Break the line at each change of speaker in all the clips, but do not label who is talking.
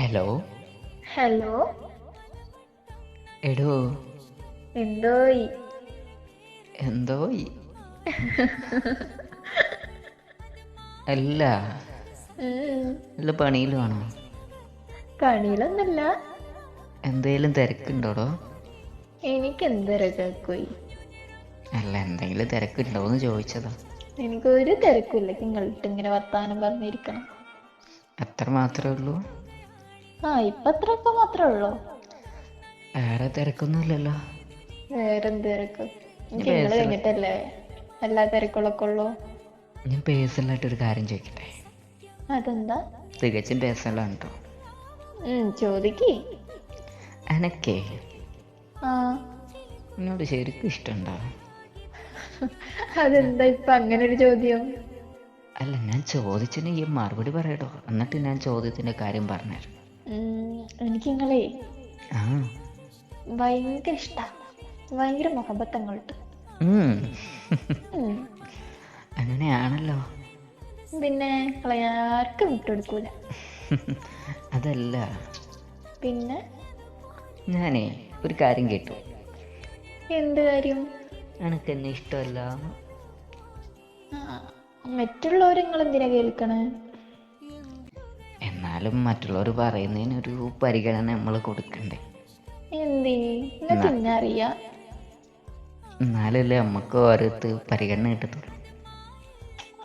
Hello?
Hello?
എടോ.
എന്തോയി?
എന്തോയി? അല്ല. അല്ല പണിയിലാണോ
പണിയിലൊന്നല്ല
എന്തേലും തിരക്കുണ്ടോടോ?
എനിക്ക് എന്തരക്കായി
അല്ല എന്തെങ്കിലും തിരക്കുണ്ടോന്ന് ചോദിച്ചതാ.
എനിക്ക് ഒരു തിരക്കില്ല നിങ്ങളിട്ട് ഇങ്ങനെ വർത്താനം പറഞ്ഞിരിക്കണം.
അത്ര മാത്രമേ ഉള്ളൂ.
ആ ഇപ്പൊ അത്രയൊക്കെ മാത്രമേ ഉള്ളൂ.
വേറെ തിരക്കൊന്നുമില്ലല്ലോ.
വേറെന്ത് തിരക്ക്?
ഏസറ-
കഴിഞ്ഞിട്ടല്ലേ? എല്ലാ തിരക്കുകളൊക്കെ ഉള്ളൂ.
ഞാൻ പേഴ്സണലായിട്ടൊരു കാര്യം ചോദിക്കട്ടെ?
അതെന്താ?
തികച്ചും പേഴ്സണലാണ് കേട്ടോ.
ചോദിക്കേ.
എനക്കേ എന്നോട് ശരിക്കും ഇഷ്ടമുണ്ടോ
അതെന്താ ഇപ്പൊ അങ്ങനെ ഒരു ചോദ്യം?
അല്ല ഞാൻ ചോദിച്ചതിന് ഈ മറുപടി പറയടോ എന്നിട്ട് ഞാൻ ചോദ്യത്തിന്റെ കാര്യം പറഞ്ഞുതരാം.
ഉം, എനിക്ക് നിങ്ങളെ
ആ.
ഭയങ്കര ഇഷ്ടാ. ഭയങ്കര
മുഹബത്ത്
അങ്ങോട്ട്.
അങ്ങനെയാണല്ലോ.
പിന്നെ ആർക്കും വിട്ടുകൊടുക്കൂല.
അതല്ല.
പിന്നെ?
ഞാനേ ഒരു കാര്യം കേട്ടു.
എന്ത് കാര്യം?
എനിക്ക് എന്നെ ഇഷ്ടമല്ല?
നിങ്ങൾ എന്തിനാ കേൾക്കണേ?
എന്നാലും മറ്റുള്ളവർ പറയുന്നതിന് ഒരു പരിഗണന നമ്മൾ കൊടുക്കണ്ടേ?
എന്തി അറിയാം.
എന്നാലല്ലേ നമുക്ക് ഓരോരുത്ത് പരിഗണന കിട്ടത്തുള്ളൂ.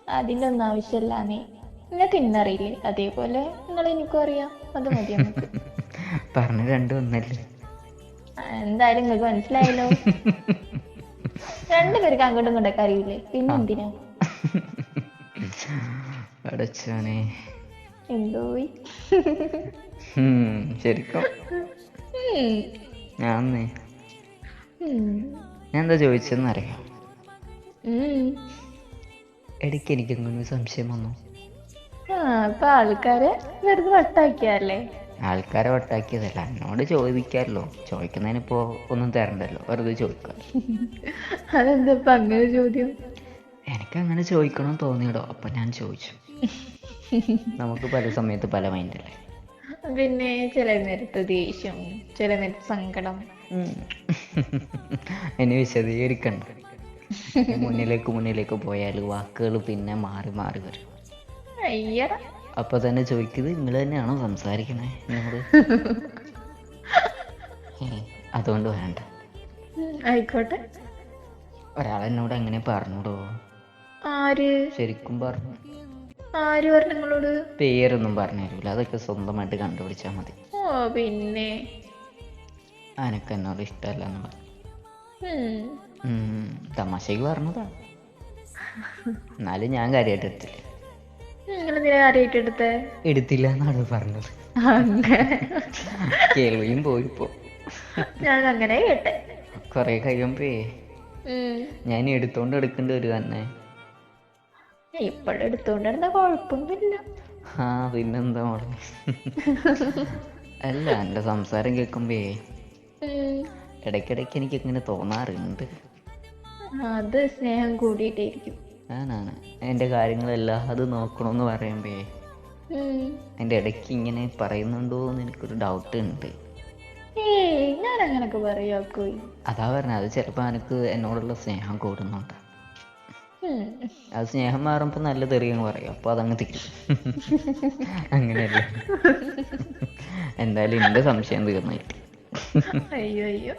അതിന്റെ ഒന്നും ആവശ്യമില്ലാന്നേ നിങ്ങൾക്ക് ഇന്നറിയില്ലേ അതേപോലെ നിങ്ങൾ എനിക്കും അറിയാം. അത് മതി നമുക്ക്
പറഞ്ഞ രണ്ടും ഒന്നല്ലേ?
എന്തായാലും നിങ്ങൾക്ക് മനസ്സിലായല്ലോ. രണ്ടുപേർക്ക് അങ്ങോട്ടും ഇങ്ങോട്ടൊക്കെ അറിയില്ലേ? പിന്നെ എന്തിനാ?
അടച്ചോനെ
എന്തോയി
ശരിക്കും.
ഉം.
ഞാൻ എന്താ ചോദിച്ചെന്നറിയാം?
അറിയാം
ഇടയ്ക്ക് എനിക്ക് ഇങ്ങനെ സംശയം വന്നു.
അപ്പൊ ആൾക്കാരെ വെറുതെ വട്ടാക്കിയല്ലേ
ആൾക്കാരെ വട്ടാക്കിയതല്ല എന്നോട് ചോദിക്കാമല്ലോ ചോദിക്കുന്നതിനിപ്പോ ഒന്നും തരണ്ടല്ലോ വെറുതെ ചോദിക്കാം.
അതെന്താ ഇപ്പൊ അങ്ങനെ ചോദ്യം?
എനിക്ക് അങ്ങനെ ചോദിക്കണം തോന്നിയിടോ അപ്പൊ ഞാൻ ചോദിച്ചു. നമുക്ക് പല സമയത്ത് പല മൈൻഡല്ലേ
പിന്നെ ചില നേരത്ത് ദേഷ്യം ചില നേരത്ത് സങ്കടം.
എന്നെ വിശദീകരിക്കണ്ട. മുന്നിലേക്ക് മുന്നിലേക്ക് പോയാൽ വാക്കുകൾ പിന്നെ മാറി മാറി വരും.
അയ്യട.
അപ്പൊ തന്നെ ചോദിക്കുന്നത് നിങ്ങൾ തന്നെയാണോ സംസാരിക്കണേ നിങ്ങൾ അതുകൊണ്ട് വേണ്ട.
ആയിക്കോട്ടെ.
ഒരാൾ എന്നോട് അങ്ങനെ പറഞ്ഞോടോ?
ആര്?
ശരിക്കും പറഞ്ഞു.
ആര് പറഞ്ഞു നിങ്ങളോട്
പേരൊന്നും പറഞ്ഞു തരൂല അതൊക്കെ സ്വന്തമായിട്ട് കണ്ടുപിടിച്ചാ മതി.
ഓ പിന്നെ?
അനക്ക് എന്നോട് ഇഷ്ടമല്ല എന്ന് പറഞ്ഞു
ഉം.
ഉം, തമാശക്ക് പറഞ്ഞതാ. എന്നാലും ഞാൻ കാര്യമായിട്ട് എടുത്തില്ല.
നിങ്ങൾ എന്തിനാ കാര്യമായിട്ട് എടുത്തേ?
എടുത്തില്ല എന്നാണ് പറഞ്ഞത്.
അങ്ങനെ.
കേൾവിയും പോയിപ്പോ
ഞാൻ അങ്ങനെ കേട്ടെ.
കൊറേ കഴിയുമ്പേ
ഉം.
ഞാൻ എടുത്തോണ്ട് എടുക്കേണ്ടി വരും തന്നെ
ഇപ്പോഴെടുത്തോണ്ടിരുന്ന കുഴപ്പമൊന്നുമില്ല
ആ പിന്നെന്താ മോളെ? അല്ല എന്റെ സംസാരം കേൾക്കുമ്പേ
ഇടക്കിടക്ക്
ഇടയ്ക്കിടയ്ക്ക് എനിക്ക് ഇങ്ങനെ തോന്നാറുണ്ട്.
അത് സ്നേഹം കൂടിയിട്ടായിരിക്കും.
ഞാനാണ് എന്റെ കാര്യങ്ങളെല്ലാം അത് നോക്കണമെന്ന് പറയുമ്പേ. എന്റെ ഇടയ്ക്ക് ഇങ്ങനെ പറയുന്നുണ്ടോ എന്ന് എനിക്കൊരു ഡൗട്ട് ഉണ്ട്.
ഞാൻ അങ്ങനൊക്കെ പറയാക്കോയി
അതാ പറഞ്ഞത് അത് ചിലപ്പോൾ എനിക്ക് എന്നോടുള്ള സ്നേഹം കൂടുന്നുണ്ട്. അത് സ്നേഹം മാറുമ്പോൾ നല്ല തെറിയെന്ന് പറയും. അപ്പോൾ അതങ്ങ് തീരും. അങ്ങനെയല്ലേ? എന്തായാലും എന്റെ സംശയം തീർന്നായിട്ട്
അയ്യോ അയ്യോ.